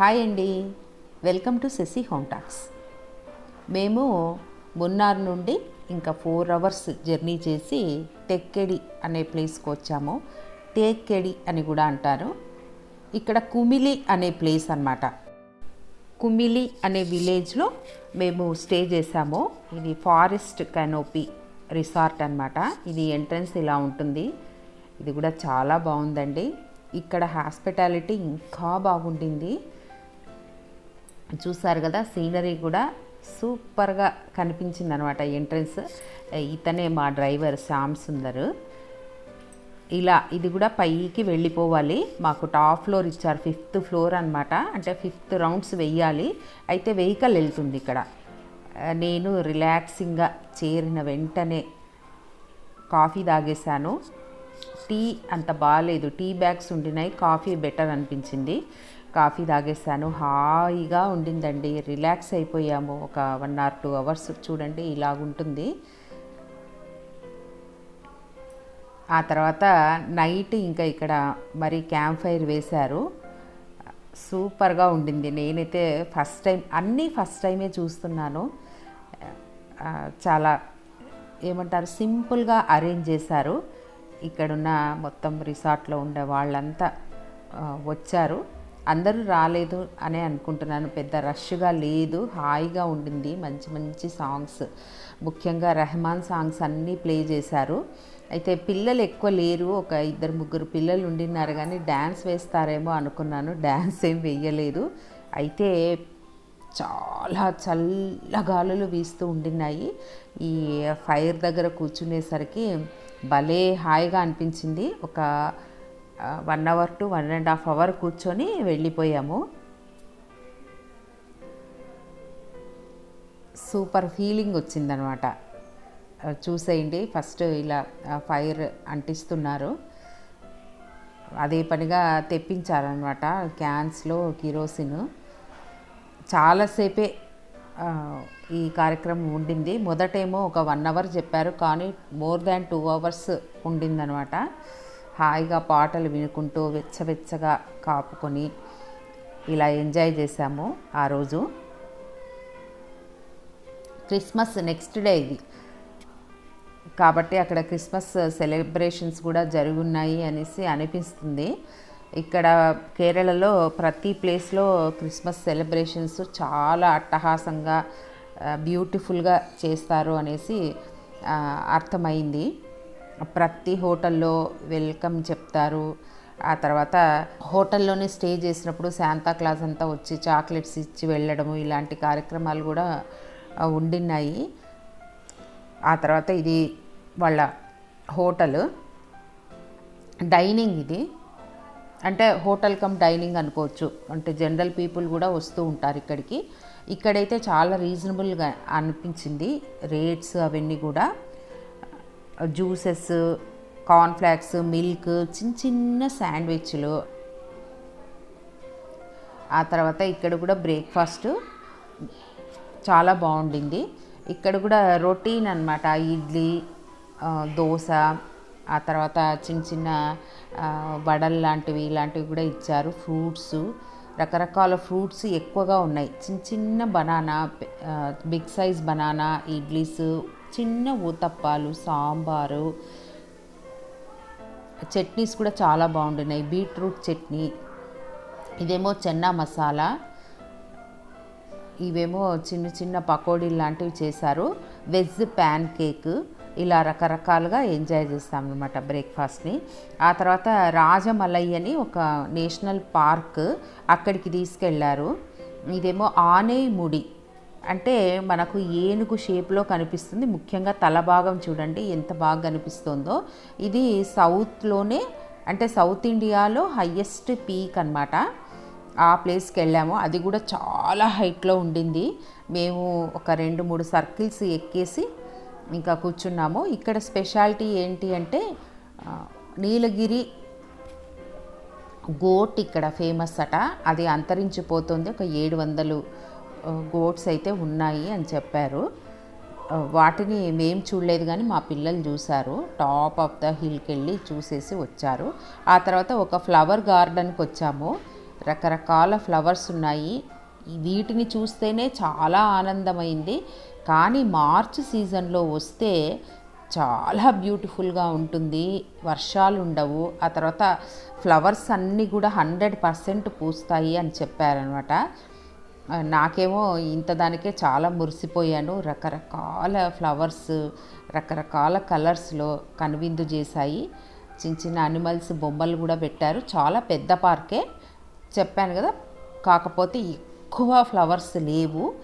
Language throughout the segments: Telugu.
హాయ్ అండి. Welcome to Sashi home talks. మేము మున్నార్ నుండి ఇంకా ఫోర్ అవర్స్ జర్నీ చేసి టెక్కెడి అనే ప్లేస్కి వచ్చాము. టేక్కెడి అని కూడా అంటారు. ఇక్కడ కుమిలి అనే ప్లేస్ అన్నమాట. కుమిలి అనే విలేజ్లో మేము స్టే చేసాము ఇది ఫారెస్ట్ కెనోపీ రిసార్ట్ అన్నమాట. ఇది ఎంట్రన్స్ ఇలా ఉంటుంది. ఇది కూడా చాలా బాగుందండి. ఇక్కడ హాస్పిటాలిటీ ఇంకా బాగుండింది. చూసారు కదా సీనరీ కూడా సూపర్గా కనిపించింది అనమాట ఎంట్రన్స్ ఇతనే మా డ్రైవర్ శ్యామ్ సుందర్. ఇలా ఇది కూడా పైకి వెళ్ళిపోవాలి. మాకు టాప్ ఫ్లోర్ ఇచ్చారు ఫిఫ్త్ ఫ్లోర్ అనమాట అంటే ఫిఫ్త్ రౌండ్స్ వెయ్యాలి. అయితే వెహికల్ వెళ్తుంది ఇక్కడ. నేను రిలాక్సింగ్గా చేరిన వెంటనే కాఫీ తాగేశాను. టీ అంత బాగాలేదు టీ బ్యాగ్స్ ఉండినాయి. కాఫీ బెటర్ అనిపించింది. కాఫీ తాగేసాను హాయిగా ఉండిందండి. రిలాక్స్ అయిపోయాము. ఒక వన్ ఆర్ టూ అవర్స్ చూడండి ఇలాగుంటుంది. ఆ తర్వాత నైట్ ఇంకా ఇక్కడ మరి క్యాంప్ ఫైర్ వేశారు. సూపర్గా ఉండింది. నేనైతే ఫస్ట్ టైం అన్నీ ఫస్ట్ టైమే చూస్తున్నాను. చాలా ఏమంటారు సింపుల్గా అరేంజ్ చేశారు. ఇక్కడున్న మొత్తం రిసార్ట్లో ఉండే వాళ్ళంతా వచ్చారు. అందరూ రాలేదు అనే అనుకుంటున్నాను. పెద్ద రష్గా లేదు. హాయిగా ఉండింది. మంచి మంచి సాంగ్స్. ముఖ్యంగా రెహమాన్ సాంగ్స్ అన్నీ ప్లే చేశారు. అయితే పిల్లలు ఎక్కువ లేరు. ఒక ఇద్దరు ముగ్గురు పిల్లలు ఉండినారు కానీ డ్యాన్స్ వేస్తారేమో అనుకున్నాను. డ్యాన్స్ ఏం వేయలేదు. అయితే చాలా చల్లగాలులు వీస్తూ ఉండినాయి ఈ ఫైర్ దగ్గర కూర్చునేసరికి భలే హాయిగా అనిపించింది. ఒక one hour to one and half hour కూర్చొని వెళ్ళిపోయాము. సూపర్ ఫీలింగ్ వచ్చిందనమాట. చూసేయండి. ఫస్ట్ ఇలా ఫైర్ అంటిస్తున్నారు. అదే పనిగా తెప్పించారనమాట క్యాన్స్లో కిరోసిన్. చాలాసేపే ఈ కార్యక్రమం ఉండింది. మొదటేమో ఒక వన్ అవర్ చెప్పారు కానీ మోర్ దాన్ టూ అవర్స్ ఉండిందనమాట. హాయిగా పాటలు వినుకుంటూ వెచ్చవెచ్చగా కాపుకొని ఇలా ఎంజాయ్ చేశాము ఆ రోజు. క్రిస్మస్ నెక్స్ట్ డే ఇది. కాబట్టి అక్కడ క్రిస్మస్ సెలబ్రేషన్స్ కూడా జరుగున్నాయి అనేసి అనిపిస్తుంది. ఇక్కడ కేరళలో ప్రతి ప్లేస్లో క్రిస్మస్ సెలబ్రేషన్స్ చాలా అట్టహాసంగా బ్యూటిఫుల్గా చేస్తారు అనేసి అర్థమైంది. ప్రతి హోటల్లో వెల్కమ్ చెప్తారు. ఆ తర్వాత హోటల్లోనే స్టే చేసినప్పుడు శాంతా క్లాస్ అంతా వచ్చి చాక్లెట్స్ ఇచ్చి వెళ్ళడము ఇలాంటి కార్యక్రమాలు కూడా ఉండిన్నాయి. ఆ తర్వాత ఇది వాళ్ళ హోటల్. డైనింగ్ ఇది. అంటే హోటల్ కమ్ డైనింగ్ అనుకోవచ్చు. అంటే జనరల్ పీపుల్ కూడా వస్తూ ఉంటారు ఇక్కడికి. ఇక్కడైతే చాలా రీజనబుల్గా అనిపించింది. రేట్స్ అవన్నీ కూడా. జ్యూసెస్ కార్న్ఫ్లాక్స్ మిల్క్ చిన్న చిన్న శాండ్విచ్లు. ఆ తర్వాత ఇక్కడ కూడా బ్రేక్ఫాస్ట్ చాలా బాగుండింది. ఇక్కడ కూడా రొటీన్ అనమాట ఇడ్లీ దోశ ఆ తర్వాత చిన్న చిన్న వడలు లాంటివి ఇలాంటివి కూడా ఇచ్చారు. ఫ్రూట్స్ రకరకాల ఫ్రూట్స్ ఎక్కువగా ఉన్నాయి. చిన్న చిన్న banana big size banana idlis చిన్న ఊతప్పాలు సాంబారు. చట్నీస్ కూడా చాలా బాగుంటున్నాయి. బీట్రూట్ చట్నీ ఇదేమో చెన్నా మసాలా ఇవేమో చిన్న చిన్న పకోడీలు లాంటివి చేశారు. వెజ్ ప్యాన్ కేక్ ఇలా రకరకాలుగా ఎంజాయ్ చేస్తాం అనమాట బ్రేక్ఫాస్ట్ని. ఆ తర్వాత రాజమలై అని ఒక నేషనల్ పార్క్ అక్కడికి తీసుకెళ్ళారు. ఇదేమో ఆనే ముడి. అంటే మనకు ఏనుగు షేప్లో కనిపిస్తుంది. ముఖ్యంగా తల భాగం చూడండి ఎంత బాగా కనిపిస్తుందో. ఇది సౌత్లోనే అంటే సౌత్ ఇండియాలో హయ్యెస్ట్ పీక్ అన్నమాట. ఆ ప్లేస్కి వెళ్ళాము. అది కూడా చాలా హైట్లో ఉండింది. మేము ఒక రెండు మూడు సర్కిల్స్ ఎక్కేసి ఇంకా కూర్చున్నాము. ఇక్కడ స్పెషాలిటీ ఏంటి అంటే నీలగిరి గోట్ ఇక్కడ ఫేమస్ అట. అది అంతరించిపోతుంది. ఒక ఏడు వందలు గోట్స్ అయితే ఉన్నాయి అని చెప్పారు. వాటిని మేము చూడలేదు కానీ మా పిల్లలు చూశారు. టాప్ ఆఫ్ ద హిల్కి వెళ్ళి చూసేసి వచ్చారు. ఆ తర్వాత ఒక ఫ్లవర్ గార్డెన్కి వచ్చాము. రకరకాల ఫ్లవర్స్ ఉన్నాయి. వీటిని చూస్తేనే చాలా ఆనందమైంది. కానీ మార్చ్ సీజన్లో వస్తే చాలా బ్యూటిఫుల్గా ఉంటుంది. వర్షాలు ఉండవు. ఆ తర్వాత ఫ్లవర్స్ అన్నీ కూడా హండ్రెడ్ పర్సెంట్ పూస్తాయి అని చెప్పారనమాట నాకేమో ఇంత దానికే చాలా మురిసిపోయాను. రకరకాల ఫ్లవర్స్ రకరకాల కలర్స్లో కనువిందు చేశాయి. చిన్న చిన్న అనిమల్స్ బొమ్మలు కూడా పెట్టారు. చాలా పెద్ద పార్కే చెప్పాను కదా. కాకపోతే ఎక్కువ ఫ్లవర్స్ లేవు.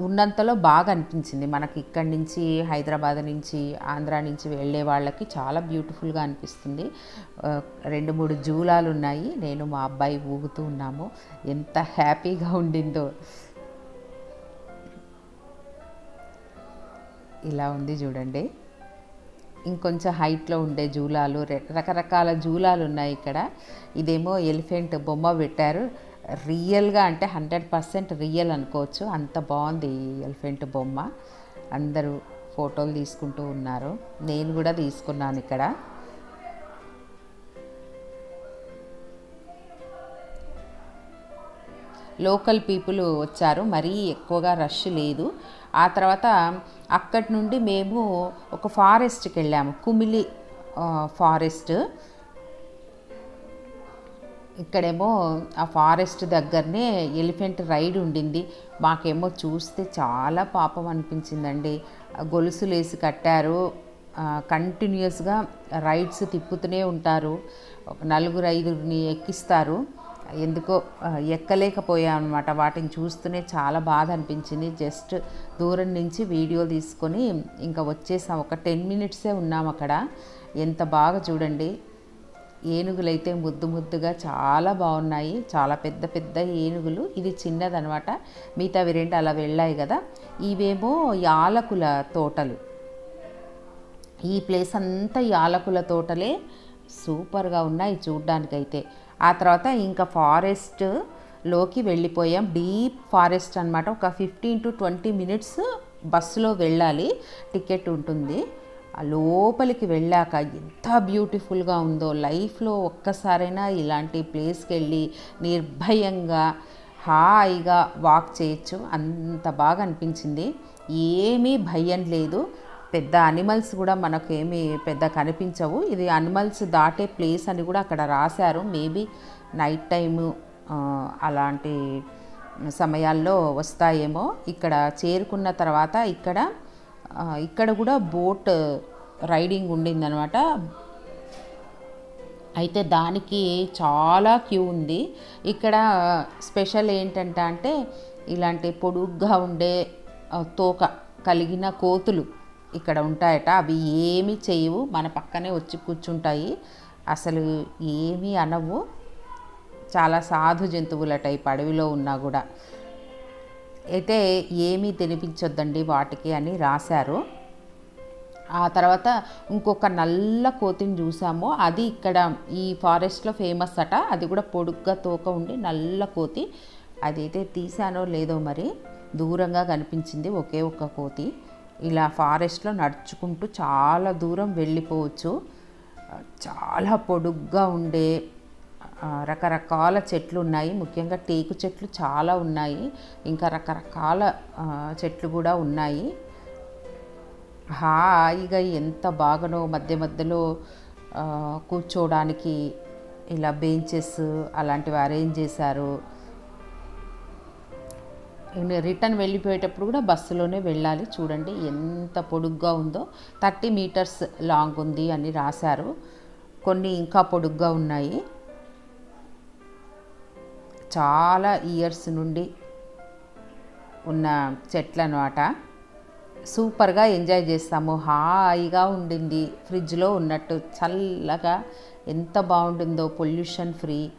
ఉన్నంతలో బాగా అనిపించింది. మనకి ఇక్కడి నుంచి హైదరాబాద్ నుంచి ఆంధ్ర నుంచి వెళ్ళే వాళ్ళకి చాలా బ్యూటిఫుల్గా అనిపిస్తుంది. రెండు మూడు జూలాలు ఉన్నాయి. నేను మా అబ్బాయి ఊగుతూ ఉన్నాము. ఎంత హ్యాపీగా ఉండిందో. ఇలా ఉంది చూడండి. ఇంకొంచెం హైట్లో ఉండే జూలాలు రకరకాల జూలాలు ఉన్నాయి ఇక్కడ. ఇదేమో ఎలిఫెంట్ బొమ్మ పెట్టారు. రియల్గా అంటే హండ్రెడ్ పర్సెంట్ రియల్ అనుకోవచ్చు. అంత బాగుంది ఈ ఎలిఫెంట్ బొమ్మ. అందరూ ఫోటోలు తీసుకుంటూ ఉన్నారు. నేను కూడా తీసుకున్నాను ఇక్కడ. లోకల్ పీపుల్ వచ్చారు. మరీ ఎక్కువగా రష్ లేదు. ఆ తర్వాత అక్కడి నుండి మేము ఒక ఫారెస్ట్కి వెళ్ళాము. కుమిలి ఫారెస్ట్. ఇక్కడేమో ఆ ఫారెస్ట్ దగ్గరనే ఎలిఫెంట్ రైడ్ ఉండింది. మాకేమో చూస్తే చాలా పాపం అనిపించిందండి. గొలుసులు వేసి కట్టారు. కంటిన్యూస్గా రైడ్స్ తిప్పుతూనే ఉంటారు. ఒక నలుగురు ఐదుగురిని ఎక్కిస్తారు. ఎందుకో ఆ, ఎక్కలేకపోయాం అనమాట వాటిని చూస్తూనే చాలా బాధ అనిపించింది. జస్ట్ దూరం నుంచి వీడియో తీసుకొని ఇంకా వచ్చేసాం. ఒక టెన్ మినిట్సే ఉన్నాం అక్కడ. ఎంత బాగా చూడండి. ఏనుగులైతే ముద్దు ముద్దుగా చాలా బాగున్నాయి. చాలా పెద్ద పెద్ద ఏనుగులు. ఇది చిన్నదనమాట. మిగతా రెండు అలా వెళ్ళాయి కదా. ఇవేమో యాలకుల తోటలు. ఈ ప్లేస్ అంతా యాలకుల తోటలే. సూపర్గా ఉన్నాయి చూడ్డానికైతే. ఆ తర్వాత ఇంకా ఫారెస్ట్లోకి వెళ్ళిపోయాం. డీప్ ఫారెస్ట్ అనమాట ఒక ఫిఫ్టీన్ టు ట్వంటీ మినిట్స్ బస్సులో వెళ్ళాలి. టికెట్ ఉంటుంది. ఆ లోపలికి వెళ్ళాక ఎంత బ్యూటిఫుల్గా ఉందో లైఫ్లో ఒక్కసారైనా ఇలాంటి ప్లేస్కి వెళ్ళి నిర్భయంగా హాయిగా వాక్ చేయొచ్చు. అంత బాగా అనిపించింది. ఏమీ భయం లేదు. పెద్ద అనిమల్స్ కూడా మనకు ఏమీ పెద్ద కనిపించవు. ఇది అనిమల్స్ దాటే ప్లేస్ అని కూడా అక్కడ రాశారు. మేబీ నైట్ టైము అలాంటి సమయాల్లో వస్తాయేమో. ఇక్కడ చేరుకున్న తర్వాత ఇక్కడ ఇక్కడ కూడా బోట్ రైడింగ్ ఉండిందనమాట. అయితే దానికి చాలా క్యూ ఉంది. ఇక్కడ స్పెషల్ ఏంటంటే అంటే ఇలాంటి పొడుగ్గా ఉండే తోక కలిగిన కోతులు ఇక్కడ ఉంటాయట. అవి ఏమీ చేయవు. మన పక్కనే వచ్చి కూర్చుంటాయి. అసలు ఏమీ అనవు. చాలా సాధు జంతువులట ఈ అడవిలో ఉన్నా కూడా. అయితే ఏమీ తినిపించొద్దండి వాటికి అని రాశారు. ఆ తర్వాత ఇంకొక నల్ల కోతిని చూసాము. అది ఇక్కడ ఈ ఫారెస్ట్లో ఫేమస్ అట. అది కూడా పొడుగ్గా తోక ఉండి నల్ల కోతి. అదైతే తీసానో లేదో మరి దూరంగా కనిపించింది ఒకే ఒక్క కోతి. ఇలా ఫారెస్ట్లో నడుచుకుంటూ చాలా దూరం వెళ్ళిపోవచ్చు. చాలా పొడుగ్గా ఉండే రకరకాల చెట్లు ఉన్నాయి. ముఖ్యంగా టేకు చెట్లు చాలా ఉన్నాయి. ఇంకా రకరకాల చెట్లు కూడా ఉన్నాయి. హాయిగా ఎంత బాగానో మధ్య మధ్యలో కూర్చోవడానికి ఇలా బెంచెస్ అలాంటివి అరేంజ్ చేశారు. రిటర్న్ వెళ్ళిపోయేటప్పుడు కూడా బస్సులోనే వెళ్ళాలి. చూడండి ఎంత పొడుగ్గా ఉందో. థర్టీ మీటర్స్ లాంగ్ ఉంది అని రాశారు. కొన్ని ఇంకా పొడుగ్గా ఉన్నాయి. చాలా ఇయర్స్ నుండి ఉన్న చెట్లు అనమాట సూపర్గా ఎంజాయ్ చేస్తాము. హాయిగా ఉండింది. ఫ్రిడ్జ్లో ఉన్నట్టు చల్లగా ఎంత బాగుంటుందో పొల్యూషన్ ఫ్రీ.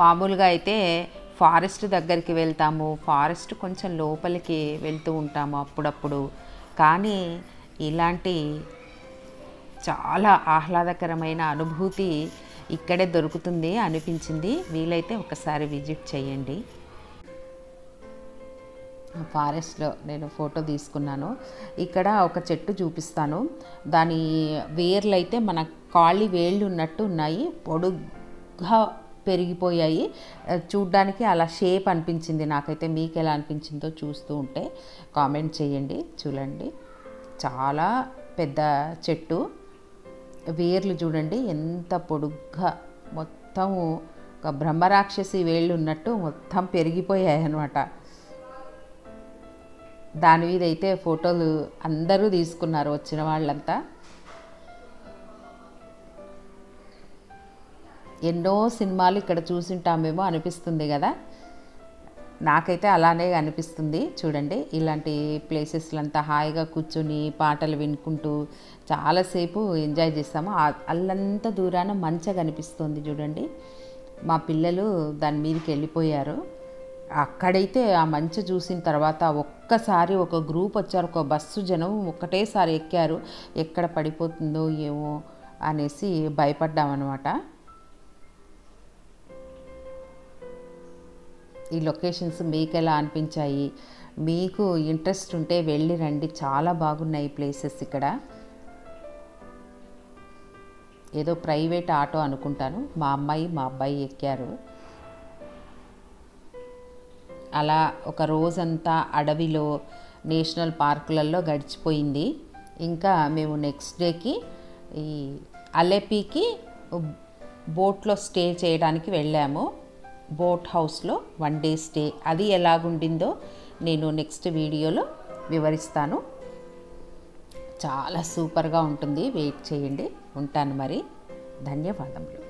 మామూలుగా అయితే ఫారెస్ట్ దగ్గరికి వెళ్తాము. ఫారెస్ట్ కొంచెం లోపలికి వెళ్తూ ఉంటాము అప్పుడప్పుడు. కానీ ఇలాంటి చాలా ఆహ్లాదకరమైన అనుభూతి ఇక్కడే దొరుకుతుంది అనిపించింది. వీలైతే ఒకసారి విజిట్ చేయండి. ఫారెస్ట్లో నేను ఫోటో తీసుకున్నాను. ఇక్కడ ఒక చెట్టు చూపిస్తాను. దాని వేర్లు అయితే మన కాళ్ళి వేళ్ళు ఉన్నట్టు ఉన్నాయి. పొడుగ్గా పెరిగిపోయాయి. చూడ్డానికి అలా షేప్ అనిపించింది. నాకైతే మీకు ఎలా అనిపించిందో చూస్తూ ఉంటే కామెంట్ చేయండి చూడండి. చాలా పెద్ద చెట్టు. వేర్లు చూడండి ఎంత పొడుగ్గా మొత్తం ఒక బ్రహ్మరాక్షసి వేళ్ళు ఉన్నట్టు మొత్తం పెరిగిపోయాయి అనమాట దాని మీద అయితే ఫోటోలు అందరూ తీసుకున్నారు వచ్చిన వాళ్ళంతా. ఎన్నో సినిమాలు ఇక్కడ చూసింటామేమో అనిపిస్తుంది కదా. నాకైతే అలానే అనిపిస్తుంది. చూడండి ఇలాంటి ప్లేసెస్లంతా హాయిగా కూర్చొని పాటలు వినుకుంటూ చాలాసేపు ఎంజాయ్ చేస్తాము. అల్లంత దూరాన మంచిగా అనిపిస్తుంది చూడండి. మా పిల్లలు దాని మీదకి వెళ్ళిపోయారు. అక్కడైతే ఆ మంచు చూసిన తర్వాత ఒక్కసారి ఒక గ్రూప్ వచ్చారు. ఒక బస్సు జనం ఒకటేసారి ఎక్కారు. ఎక్కడ పడిపోతుందో ఏమో అనేసి భయపడ్డామన్నమాట. ఈ లొకేషన్స్ మీకు ఎలా అనిపించాయి? మీకు ఇంట్రెస్ట్ ఉంటే వెళ్ళి రండి. చాలా బాగున్నాయి ప్లేసెస్ ఇక్కడ. ఏదో ప్రైవేట్ ఆటో అనుకుంటాను. మా అమ్మాయి మా అబ్బాయి ఎక్కారు. అలా ఒక రోజంతా అడవిలో నేషనల్ పార్కులలో గడిచిపోయింది. ఇంకా మేము నెక్స్ట్ డేకి ఈ అలెపీకి బోట్లో స్టే చేయడానికి వెళ్ళాము. బోట్ హౌస్లో వన్ డే స్టే అది ఎలాగుండిందో నేను నెక్స్ట్ వీడియోలో వివరిస్తాను. చాలా సూపర్గా ఉంటుంది. వెయిట్ చేయండి. ఉంటాను మరి. ధన్యవాదములు.